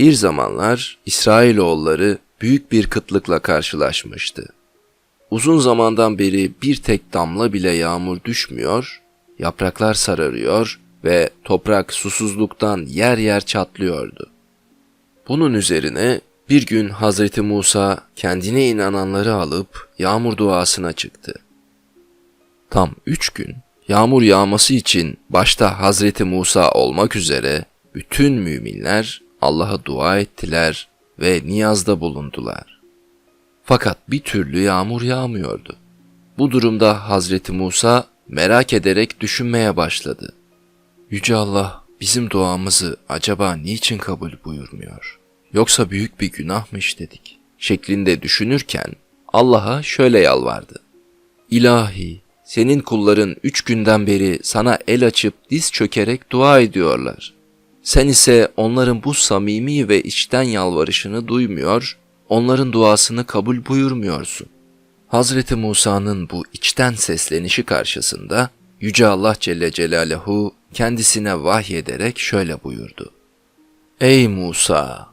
Bir zamanlar İsrailoğulları büyük bir kıtlıkla karşılaşmıştı. Uzun zamandan beri bir tek damla bile yağmur düşmüyor, yapraklar sararıyor ve toprak susuzluktan yer yer çatlıyordu. Bunun üzerine bir gün Hazreti Musa kendine inananları alıp yağmur duasına çıktı. Tam üç gün yağmur yağması için başta Hazreti Musa olmak üzere bütün müminler Allah'a dua ettiler ve niyazda bulundular. Fakat bir türlü yağmur yağmıyordu. Bu durumda Hazreti Musa merak ederek düşünmeye başladı. Yüce Allah bizim duamızı acaba niçin kabul buyurmuyor? Yoksa büyük bir günah mı işledik? Şeklinde düşünürken Allah'a şöyle yalvardı. İlahi, senin kulların üç günden beri sana el açıp diz çökerek dua ediyorlar. Sen ise onların bu samimi ve içten yalvarışını duymuyor, onların duasını kabul buyurmuyorsun. Hazreti Musa'nın bu içten seslenişi karşısında Yüce Allah Celle Celaluhu kendisine vahyederek şöyle buyurdu. Ey Musa!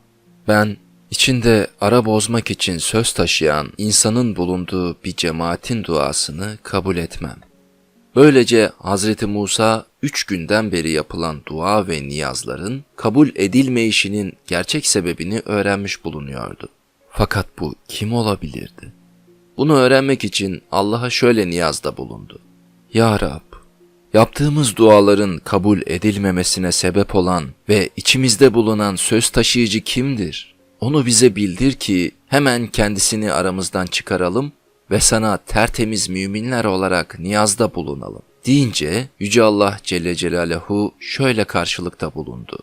Ben içinde ara bozmak için söz taşıyan insanın bulunduğu bir cemaatin duasını kabul etmem. Böylece Hazreti Musa üç günden beri yapılan dua ve niyazların kabul edilmeyişinin gerçek sebebini öğrenmiş bulunuyordu. Fakat bu kim olabilirdi? Bunu öğrenmek için Allah'a şöyle niyazda bulundu. Ya Rab, yaptığımız duaların kabul edilmemesine sebep olan ve içimizde bulunan söz taşıyıcı kimdir? Onu bize bildir ki hemen kendisini aramızdan çıkaralım ve sana tertemiz müminler olarak niyazda bulunalım. Deyince Yüce Allah Celle Celaluhu şöyle karşılıkta bulundu.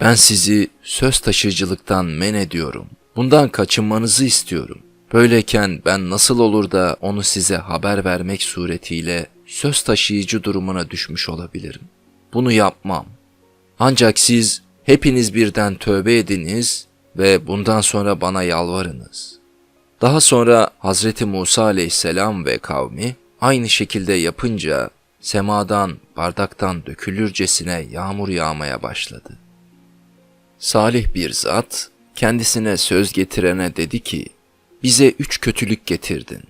Ben sizi söz taşıyıcılıktan men ediyorum. Bundan kaçınmanızı istiyorum. Böyleyken ben nasıl olur da onu size haber vermek suretiyle söz taşıyıcı durumuna düşmüş olabilirim. Bunu yapmam. Ancak siz hepiniz birden tövbe ediniz ve bundan sonra bana yalvarınız. Daha sonra Hazreti Musa aleyhisselam ve kavmi aynı şekilde yapınca semadan bardaktan dökülürcesine yağmur yağmaya başladı. Salih bir zat kendisine söz getirene dedi ki, bize üç kötülük getirdin.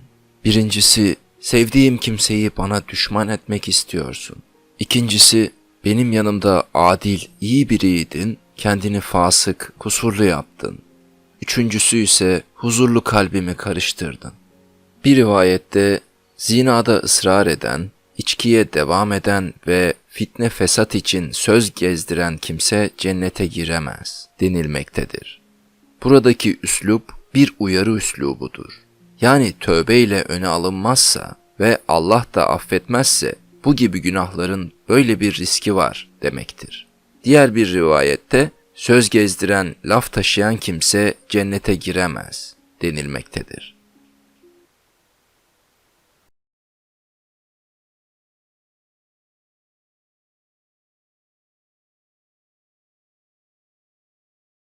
Birincisi, sevdiğim kimseyi bana düşman etmek istiyorsun. İkincisi, benim yanımda adil, iyi biriydin, kendini fasık, kusurlu yaptın. Üçüncüsü ise huzurlu kalbimi karıştırdın. Bir rivayette zinada ısrar eden, içkiye devam eden ve fitne fesat için söz gezdiren kimse cennete giremez denilmektedir. Buradaki üslup bir uyarı üslubudur. Yani tövbe ile öne alınmazsa ve Allah da affetmezse bu gibi günahların böyle bir riski var demektir. Diğer bir rivayette söz gezdiren, laf taşıyan kimse cennete giremez denilmektedir.